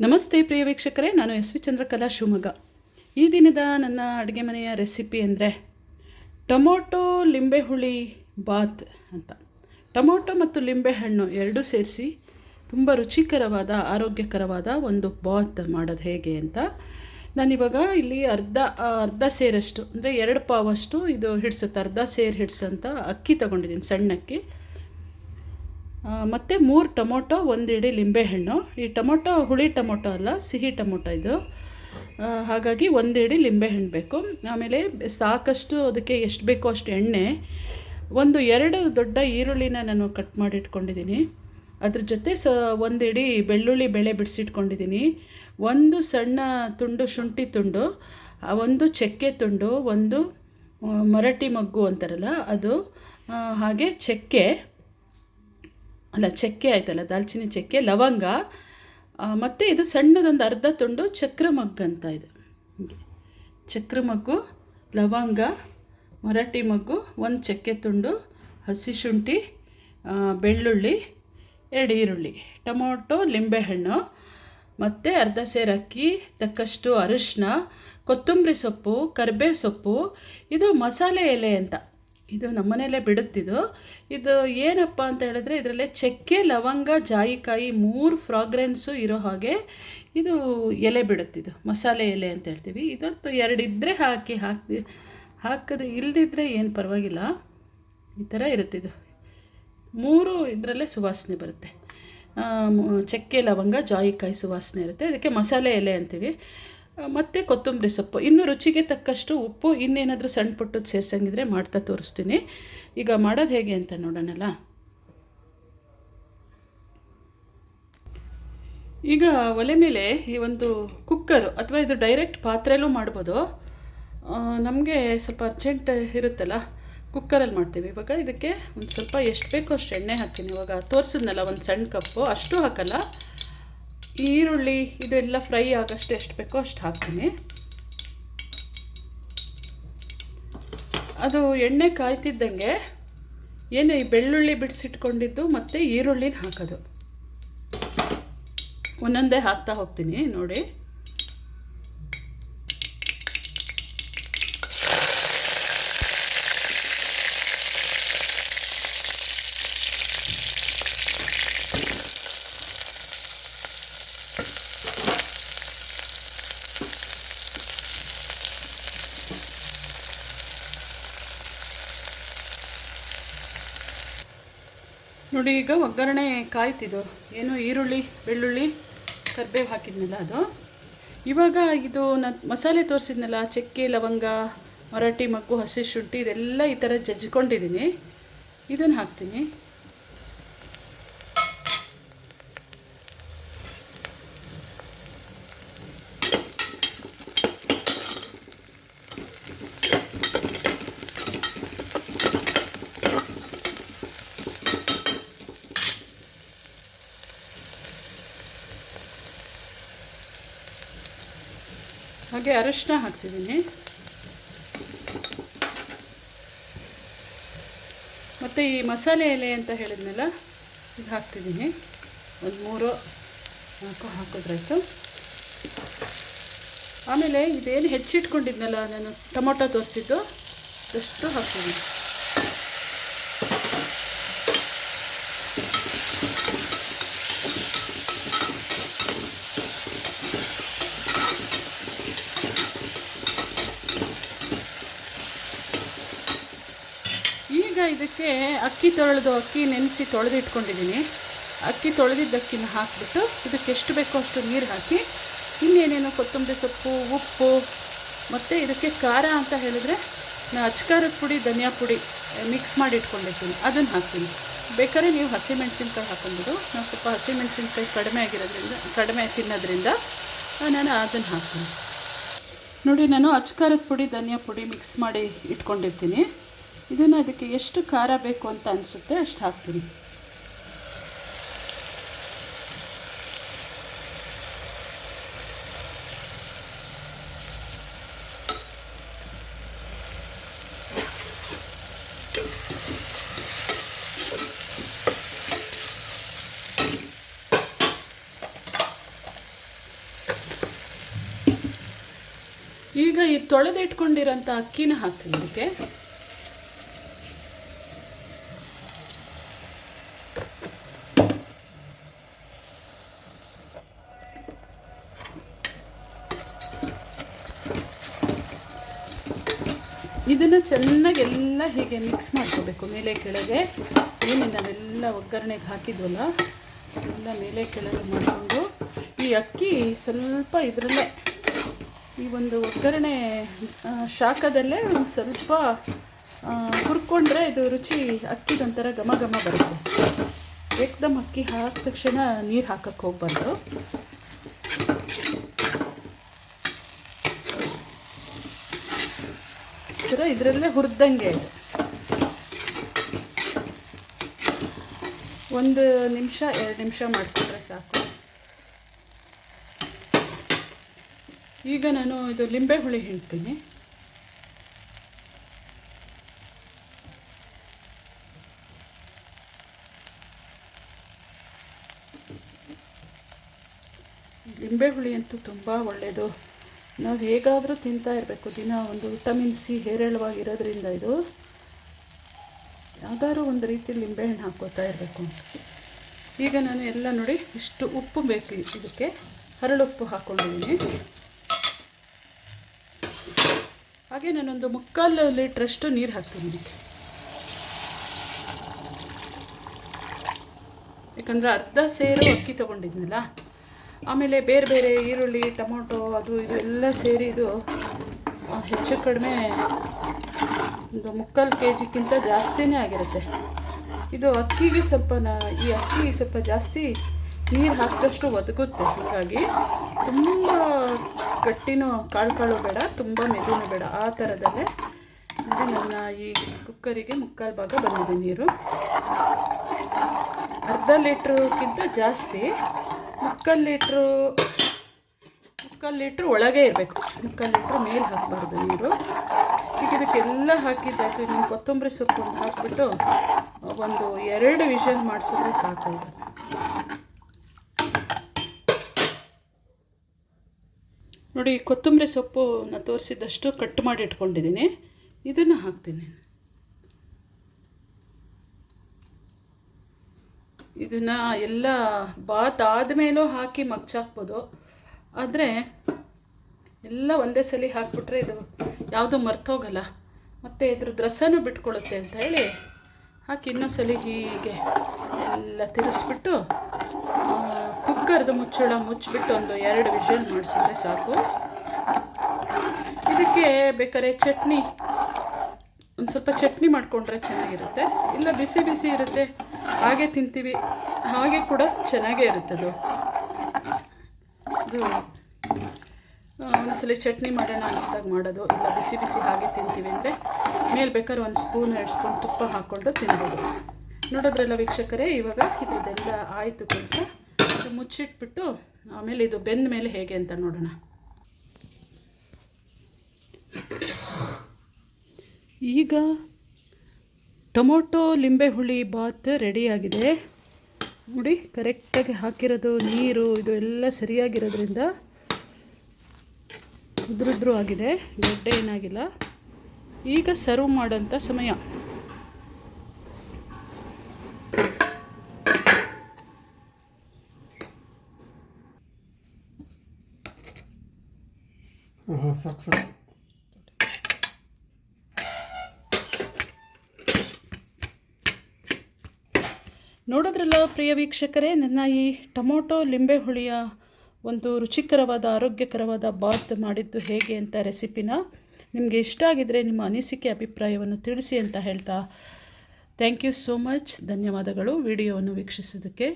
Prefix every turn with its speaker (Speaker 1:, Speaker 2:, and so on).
Speaker 1: ನಮಸ್ತೆ ಪ್ರಿಯ ವೀಕ್ಷಕರೇ ನಾನು ಎಸ್ ವಿ ಚಂದ್ರಕಲಾ ಶಿವಮೊಗ್ಗ. ಈ ದಿನದ ನನ್ನ ಅಡುಗೆ ಮನೆಯ ರೆಸಿಪಿ ಅಂದರೆ ಟೊಮೊಟೊ ಲಿಂಬೆಹುಳಿ ಬಾತ್ ಅಂತ. ಟೊಮೊಟೊ ಮತ್ತು ಲಿಂಬೆಹಣ್ಣು ಎರಡೂ ಸೇರಿಸಿ ತುಂಬ ರುಚಿಕರವಾದ ಆರೋಗ್ಯಕರವಾದ ಒಂದು ಬಾತ್ ಮಾಡೋದು ಹೇಗೆ ಅಂತ ನಾನಿವಾಗ ಇಲ್ಲಿ ಅರ್ಧ ಅರ್ಧ ಸೇರಷ್ಟು ಅಂದರೆ ಎರಡು ಪಾವಷ್ಟು ಇದು ಹಿಡ್ಸುತ್ತೆ. ಅರ್ಧ ಸೇರು ಹಿಡ್ಸಂತ ಅಕ್ಕಿ ತೊಗೊಂಡಿದ್ದೀನಿ ಸಣ್ಣ ಅಕ್ಕಿ ಆ, ಮತ್ತು ಮೂರು ಟೊಮೊಟೊ, ಒಂದು ಇಡೀ ಲಿಂಬೆಹಣ್ಣು. ಈ ಟೊಮೊಟೊ, ಹುಳಿ ಟೊಮೊಟೊ ಅಲ್ಲ, ಸಿಹಿ ಟೊಮೊಟೊ ಇದು. ಹಾಗಾಗಿ ಒಂದು ಇಡೀ ಲಿಂಬೆಹಣ್ಣು ಬೇಕು. ಆಮೇಲೆ ಸಾಕಷ್ಟು ಅದಕ್ಕೆ ಎಷ್ಟು ಬೇಕೋ ಅಷ್ಟು ಎಣ್ಣೆ. ಒಂದು ಎರಡು ದೊಡ್ಡ ಈರುಳ್ಳಿನ ನಾನು ಕಟ್ ಮಾಡಿ ಇಟ್ಕೊಂಡಿದ್ದೀನಿ ಅದ್ರ ಜೊತೆ ಸ, ಒಂದು ಇಡೀ ಬೆಳ್ಳುಳ್ಳಿ ಬೆಳೆ ಬಿಡಿಸಿಟ್ಕೊಂಡಿದ್ದೀನಿ ಒಂದು ಸಣ್ಣ ತುಂಡು ಶುಂಠಿ ತುಂಡು ಒಂದು ಚಕ್ಕೆ ತುಂಡು, ಒಂದು ಮರಟಿ ಮಗ್ಗು ಅಂತಾರಲ್ಲ ಅದು ಹಾಗೆ ಚಕ್ಕೆ ಅಲ್ಲ, ಚಕ್ಕೆ ಆಯ್ತಲ್ಲ, ದಾಲ್ಚಿನ್ನಿ ಚಕ್ಕೆ, ಲವಂಗ ಮತ್ತು ಇದು ಸಣ್ಣದೊಂದು ಅರ್ಧ ತುಂಡು ಚಕ್ರಮಗ್ಗು ಅಂತ ಇದೆ. ಚಕ್ರಮಗ್ಗು, ಲವಂಗ, ಮರಾಠಿ ಮಗ್ಗು, ಒಂದು ಚಕ್ಕೆ ತುಂಡು, ಹಸಿ ಶುಂಠಿ ಬೆಳ್ಳುಳ್ಳಿ, ಎರಡು ಈರುಳ್ಳಿ, ಟೊಮೊಟೊ, ಲಿಂಬೆಹಣ್ಣು, ಮತ್ತು ಅರ್ಧ ಸೇರು ಅಕ್ಕಿ, ತಕ್ಕಷ್ಟು ಅರಿಶಿನ ಕೊತ್ತಂಬರಿ ಸೊಪ್ಪು, ಕರಿಬೇವು ಸೊಪ್ಪು, ಇದು ಮಸಾಲೆ ಎಲೆ ಅಂತ. ಇದು ನಮ್ಮನೆಯಲ್ಲೇ ಬಿಡುತ್ತಿದ್ದು. ಇದು ಏನಪ್ಪ ಅಂತ ಹೇಳಿದ್ರೆ ಇದರಲ್ಲೇ ಚಕ್ಕೆ, ಲವಂಗ, ಜಾಯಿಕಾಯಿ ಮೂರು ಫ್ರಾಗ್ರೆನ್ಸು ಇರೋ ಹಾಗೆ ಇದು ಎಲೆ ಬಿಡುತ್ತಿದ್ದು. ಮಸಾಲೆ ಎಲೆ ಅಂತ ಹೇಳ್ತೀವಿ. ಇದಂತೂ ಎರಡು ಇದ್ದರೆ ಹಾಕಿ ಹಾಕಿ ಹಾಕಿದ್ರೆ ಇಲ್ಲದಿದ್ದರೆ ಏನು ಪರವಾಗಿಲ್ಲ. ಈ ಥರ ಇರುತ್ತಿದ್ದು. ಮೂರು ಇದರಲ್ಲೇ ಸುವಾಸನೆ ಬರುತ್ತೆ. ಚಕ್ಕೆ, ಲವಂಗ, ಜಾಯಿಕಾಯಿ ಸುವಾಸನೆ ಇರುತ್ತೆ. ಅದಕ್ಕೆ ಮಸಾಲೆ ಎಲೆ ಅಂತೀವಿ. ಮತ್ತು ಕೊತ್ತಂಬರಿ ಸೊಪ್ಪು. ಇನ್ನು ರುಚಿಗೆ ತಕ್ಕಷ್ಟು ಉಪ್ಪು, ಇನ್ನೇನಾದರೂ ಸಣ್ಣ ಪುಟ್ಟದ್ದು ಸೇರ್ಸಂಗಿದ್ರೆ ಮಾಡ್ತಾ ತೋರಿಸ್ತೀನಿ. ಈಗ ಮಾಡೋದು ಹೇಗೆ ಅಂತ ನೋಡೋಣಲ್ಲ? ಈಗ ಒಲೆ ಮೇಲೆ ಈ ಒಂದು ಕುಕ್ಕರು ಅಥವಾ ಇದು ಡೈರೆಕ್ಟ್ ಪಾತ್ರೆಯಲ್ಲೂ ಮಾಡ್ಬೋದು. ನಮಗೆ ಸ್ವಲ್ಪ ಅರ್ಜೆಂಟ್ ಇರುತ್ತಲ್ಲ ಕುಕ್ಕರಲ್ಲಿ ಮಾಡ್ತೀವಿ. ಇವಾಗ ಇದಕ್ಕೆ ಒಂದು ಸ್ವಲ್ಪ ಎಷ್ಟು ಬೇಕೋ ಅಷ್ಟು ಎಣ್ಣೆ ಹಾಕ್ತೀನಿ. ಇವಾಗ ತೋರಿಸಿದ್ನಲ್ಲ ಒಂದು ಸಣ್ಣ ಕಪ್ಪು, ಅಷ್ಟು ಹಾಕಲ್ಲ. ಈರುಳ್ಳಿ, ಇದೆಲ್ಲ ಫ್ರೈ ಆಗೋಷ್ಟು ಎಷ್ಟು ಬೇಕೋ ಅಷ್ಟು ಹಾಕ್ತೀನಿ. ಅದು ಎಣ್ಣೆ ಕಾಯ್ತಿದ್ದಂಗೆ ಏನು ಈ ಬೆಳ್ಳುಳ್ಳಿ ಬಿಡಿಸಿಟ್ಕೊಂಡಿದ್ದು ಮತ್ತು ಈರುಳ್ಳಿನ ಹಾಕೋದು. ಒಂದೊಂದೇ ಹಾಕ್ತಾ ಹೋಗ್ತೀನಿ, ನೋಡಿ. ನೋಡಿ, ಈಗ ಒಗ್ಗರಣೆ ಕಾಯ್ತಿದ್ದು ಏನು, ಈರುಳ್ಳಿ, ಬೆಳ್ಳುಳ್ಳಿ, ಕರಿಬೇವು ಹಾಕಿದ್ನಲ್ಲ ಅದು. ಇವಾಗ ಇದು ನಾನು, ಮಸಾಲೆ ತೋರಿಸಿದ್ನಲ್ಲ, ಚಕ್ಕೆ, ಲವಂಗ, ಮರಾಠಿ, ಮಗ್ಗು, ಹಸಿ ಶುಂಠಿ, ಇದೆಲ್ಲ ಈ ಥರ ಜಜ್ಜಿಕೊಂಡಿದ್ದೀನಿ. ಇದನ್ನು ಹಾಕ್ತೀನಿ. ಹಾಗೆ ಅರಶಿನ ಹಾಕ್ತಿದ್ದೀನಿ. ಮತ್ತು ಈ ಮಸಾಲೆ ಎಲೆ ಅಂತ ಹೇಳಿದ್ನಲ್ಲ, ಇದು ಹಾಕ್ತಿದ್ದೀನಿ. ಒಂದು ಮೂರು ನಾಲ್ಕು ಹಾಕಿದ್ರಾಯ್ತು. ಆಮೇಲೆ ಇದೇನು ಹೆಚ್ಚಿಟ್ಕೊಂಡಿದ್ನಲ್ಲ, ನಾನು ಟೊಮೊಟೊ ತೋರಿಸಿದ್ದು, ಅಷ್ಟು ಹಾಕ್ತೀನಿ ಈಗ ಇದಕ್ಕೆ ಅಕ್ಕಿ ತೊಳೆದು, ಅಕ್ಕಿ ನೆನೆಸಿ ತೊಳೆದು ಇಟ್ಕೊಂಡಿದ್ದೀನಿ ಅಕ್ಕಿ ತೊಳೆದಿದ್ದ ಅಕ್ಕಿನ ಹಾಕಿಬಿಟ್ಟು ಇದಕ್ಕೆ ಎಷ್ಟು ಬೇಕೋ ಅಷ್ಟು ನೀರು ಹಾಕಿ, ಇನ್ನೇನೇನೋ ಕೊತ್ತಂಬರಿ ಸೊಪ್ಪು, ಉಪ್ಪು, ಮತ್ತು ಇದಕ್ಕೆ ಖಾರ ಅಂತ ಹೇಳಿದ್ರೆ ನಾನು ಅಚ್ಕಾರದ ಪುಡಿ, ಧನಿಯಾ ಪುಡಿ ಮಿಕ್ಸ್ ಮಾಡಿ ಇಟ್ಕೊಂಡಿರ್ತೀನಿ. ಅದನ್ನು ಹಾಕ್ತೀನಿ. ಬೇಕಾದ್ರೆ ನೀವು ಹಸಿಮೆಣಸಿನ್ಕಾಯಿ ಹಾಕ್ಕೊಂಬಿಡು ನಾವು ಸ್ವಲ್ಪ ಹಸಿಮೆಣಸಿನ್ಕಾಯಿ ಕಡಿಮೆ ಆಗಿರೋದ್ರಿಂದ, ಕಡಿಮೆ ತಿನ್ನೋದ್ರಿಂದ ನಾನು ಅದನ್ನು ಹಾಕ್ತೀನಿ. ನೋಡಿ, ನಾನು ಅಚ್ಕಾರದ ಪುಡಿ, ಧನಿಯಾ ಪುಡಿ ಮಿಕ್ಸ್ ಮಾಡಿ ಇಟ್ಕೊಂಡಿರ್ತೀನಿ. ಇದನ್ನು ಅದಕ್ಕೆ ಎಷ್ಟು ಖಾರ ಬೇಕು ಅಂತ ಅನಿಸುತ್ತೆ ಅಷ್ಟು ಹಾಕ್ತೀನಿ. ಈಗ ಈ ತೊಳೆದಿಟ್ಕೊಂಡಿರೋಂಥ ಅಕ್ಕಿನ ಹಾಕ್ತೀನಿ ಅದಕ್ಕೆ ಚೆನ್ನಾಗಿ ಎಲ್ಲ ಹೀಗೆ ಮಿಕ್ಸ್ ಮಾಡ್ಕೋಬೇಕು. ಮೇಲೆ ಕೆಳಗೆ ಏನು ನಾವೆಲ್ಲ ಒಗ್ಗರಣೆಗೆ ಹಾಕಿದ್ವಲ್ಲ ಎಲ್ಲ ಮೇಲೆ ಕೆಳಗೆ ಮಾಡಿಕೊಂಡು ಈ ಅಕ್ಕಿ ಸ್ವಲ್ಪ ಇದರಲ್ಲೇ, ಈ ಒಂದು ಒಗ್ಗರಣೆ ಶಾಖದಲ್ಲೇ ಒಂದು ಸ್ವಲ್ಪ ಹುರ್ಕೊಂಡ್ರೆ ಇದು ರುಚಿ ಅಕ್ಕಿದೊಂಥರ ಘಮ ಘಮ ಬರುತ್ತೆ. ಏಕ್ದಮ್ ಅಕ್ಕಿ ಹಾಕಿದ ತಕ್ಷಣ ನೀರು ಹಾಕಕ್ಕೆ ಹೋಗ್ಬಾರ್ದು. ಥರ ಇದರಲ್ಲೇ ಹುರಿದಂಗೆ ಒಂದು ನಿಮಿಷ, ಎರಡು ನಿಮಿಷ ಮಾಡಿಕೊಂಡ್ರೆ ಸಾಕು. ಈಗ ನಾನು ಇದು ಲಿಂಬೆ ಹುಳಿ ಹಿಂಡ್ತೀನಿ. ಲಿಂಬೆ ಹುಳಿ ಅಂತೂ ತುಂಬ ಒಳ್ಳೆಯದು ನಾವು ಹೇಗಾದರೂ ತಿಂತಾ ಇರಬೇಕು. ದಿನ ಒಂದು ವಿಟಮಿನ್ ಸಿ ಹೇರಳವಾಗಿರೋದ್ರಿಂದ ಇದು ಯಾವ್ದಾದ್ರು ಒಂದು ರೀತಿ ಲಿಂಬೆಹಣ್ಣು ಹಾಕೋತಾ ಇರಬೇಕು ಈಗ ನಾನು ಎಲ್ಲ ನೋಡಿ ಇಷ್ಟು ಉಪ್ಪು ಬೇಕು ಇದಕ್ಕೆ. ಹರಳುಪ್ಪು ಹಾಕ್ಕೊಂಡಿದ್ದೀನಿ ಹಾಗೆ ನಾನೊಂದು ಮುಕ್ಕಾಲು ಲೀಟ್ರಷ್ಟು ನೀರು ಹಾಕ್ತೀನಿ ಯಾಕಂದರೆ ಅರ್ಧ ಸೇರು ಅಕ್ಕಿ ತೊಗೊಂಡಿದ್ನಲ್ಲ ಆಮೇಲೆ ಬೇರೆ ಬೇರೆ ಈರುಳ್ಳಿ, ಟೊಮೊಟೊ, ಅದು ಇದು ಎಲ್ಲ ಸೇರಿ ಇದು ಹೆಚ್ಚು ಕಡಿಮೆ ಒಂದು ಮುಕ್ಕಾಲು ಕೆ ಜಿಗಿಂತ ಜಾಸ್ತಿನೇ ಆಗಿರುತ್ತೆ. ಇದು ಅಕ್ಕಿಗೆ ಸ್ವಲ್ಪ ನಾ, ಈ ಅಕ್ಕಿ ಸ್ವಲ್ಪ ಜಾಸ್ತಿ ನೀರು ಹಾಕಿದಷ್ಟು ಒದಗುತ್ತೆ. ಹೀಗಾಗಿ ತುಂಬ ಗಟ್ಟಿನೂ ಕಾಳು ಕಾಳು ಬೇಡ, ತುಂಬ ಮೆದುನು ಬೇಡ. ಆ ಥರದಲ್ಲೇ ಅಂದರೆ ನನ್ನ ಈ ಕುಕ್ಕರಿಗೆ ಮುಕ್ಕಾಲು ಭಾಗ ಬಂದಿದೆ ನೀರು. ಅರ್ಧ ಲೀಟ್ರ್ಗಿಂತ ಜಾಸ್ತಿ. ಮುಕ್ಕಾಲು ಲೀಟ್ರು, ಮುಕ್ಕಲ್ ಲೀಟ್ರ್ ಒಳಗೆ ಇರಬೇಕು. ಮುಕ್ಕಲ್ ಲೀಟ್ರ್ ಮೇಲೆ ಹಾಕಬಾರ್ದು ನೀರು. ಈಗ ಇದಕ್ಕೆಲ್ಲ ಹಾಕಿದ್ದಾಯ್ತು ನೀವು ಕೊತ್ತಂಬರಿ ಸೊಪ್ಪು ಹಾಕಿಬಿಟ್ಟು ಒಂದು ಎರಡು ವಿಷನ್ ಮಾಡಿಸಿದ್ರೆ ಸಾಕು ನೋಡಿ ಕೊತ್ತಂಬರಿ ಸೊಪ್ಪು ನಾನು ತೋರಿಸಿದಷ್ಟು ಕಟ್ ಮಾಡಿ ಇಟ್ಕೊಂಡಿದ್ದೀನಿ. ಇದನ್ನು ಹಾಕ್ತೀನಿ. ಇದನ್ನು ಎಲ್ಲ ಬಾತ್ ಆದಮೇಲೂ ಹಾಕಿ ಮಗ್ಚಾಕ್ಬೋದು. ಆದರೆ ಎಲ್ಲ ಒಂದೇ ಸಲ ಹಾಕ್ಬಿಟ್ರೆ ಇದು ಯಾವುದೂ ಮರ್ತೋಗಲ್ಲ. ಮತ್ತು ಇದ್ರ ರಸನೂ ಬಿಟ್ಕೊಳ್ಳುತ್ತೆ ಅಂತ ಹೇಳಿ ಹಾಕಿ ಇನ್ನೊಂದ್ಸಲಿ ಹೀಗೆ ಎಲ್ಲ ತಿರುಸ್ಬಿಟ್ಟು ಕುಕ್ಕರ್ದು ಮುಚ್ಚಳ ಮುಚ್ಚಿಬಿಟ್ಟು ಒಂದು ಎರಡು ವಿಷಲ್ ಮಾಡಿಸಿದ್ರೆ ಸಾಕು. ಇದಕ್ಕೆ ಬೇಕಾದ್ರೆ ಚಟ್ನಿ, ಒಂದು ಸ್ವಲ್ಪ ಚಟ್ನಿ ಮಾಡಿಕೊಂಡ್ರೆ ಚೆನ್ನಾಗಿರುತ್ತೆ. ಇಲ್ಲ ಬಿಸಿ ಬಿಸಿ ಇರುತ್ತೆ. ಹಾಗೆ ತಿಂತೀವಿ. ಹಾಗೆ ಕೂಡ ಚೆನ್ನಾಗೇ ಇರುತ್ತದು ಅದು. ಒಂದೊಂದ್ಸಲಿ ಚಟ್ನಿ ಮಾಡೋಣ ಅನಿಸ್ದಾಗ ಮಾಡೋದು. ಇಲ್ಲ, ಬಿಸಿ ಬಿಸಿ ಹಾಗೆ ತಿಂತೀವಿ ಅಂದರೆ ಮೇಲೆ ಬೇಕಾದ್ರೆ ಒಂದು ಸ್ಪೂನ್, ಎರಡು ಸ್ಪೂನ್ ತುಪ್ಪ ಹಾಕ್ಕೊಂಡು ತಿನ್ಬೋದು. ನೋಡೋದ್ರಲ್ಲ ವೀಕ್ಷಕರೇ, ಇವಾಗ ಇದ್ರದ್ದೆಲ್ಲ ಆಯಿತು ಕೆಲಸ. ಮುಚ್ಚಿಟ್ಬಿಟ್ಟು ಆಮೇಲೆ ಇದು ಬೆಂದ ಮೇಲೆ ಹೇಗೆ ಅಂತ ನೋಡೋಣ. ಈಗ ಟೊಮೊಟೊ ಲಿಂಬೆ ಹುಳಿ ಬಾತ್ ರೆಡಿಯಾಗಿದೆ. ನೋಡಿ, ಕರೆಕ್ಟಾಗಿ ಹಾಕಿರೋದು, ನೀರು, ಇದು ಎಲ್ಲ ಸರಿಯಾಗಿರೋದ್ರಿಂದ ಉದ್ರುದ್ರು ಆಗಿದೆ ಗಡ್ಡೆ ಏನಾಗಿಲ್ಲ. ಈಗ ಸರ್ವ್ ಮಾಡೋಂಥ ಸಮಯ.
Speaker 2: ಸಾಕು ಸಾಕು.
Speaker 1: ನೋಡೋದ್ರಲ್ಲ ಪ್ರಿಯ ವೀಕ್ಷಕರೇ, ನನ್ನ ಈ ಟೊಮೊಟೊ ಲಿಂಬೆ ಹುಳಿಯ ಒಂದು ರುಚಿಕರವಾದ, ಆರೋಗ್ಯಕರವಾದ ಬಾತ್ ಮಾಡಿದ್ದು ಹೇಗೆ ಅಂತ ರೆಸಿಪಿನ ನಿಮಗೆ ಇಷ್ಟ ಆಗಿದ್ದರೆ ನಿಮ್ಮ ಅನಿಸಿಕೆ, ಅಭಿಪ್ರಾಯವನ್ನು ತಿಳಿಸಿ ಅಂತ ಹೇಳ್ತಾ ಥ್ಯಾಂಕ್ ಯು ಸೋ ಮಚ್. ಧನ್ಯವಾದಗಳು. ವಿಡಿಯೋವನ್ನು ವೀಕ್ಷಿಸೋದಕ್ಕೆ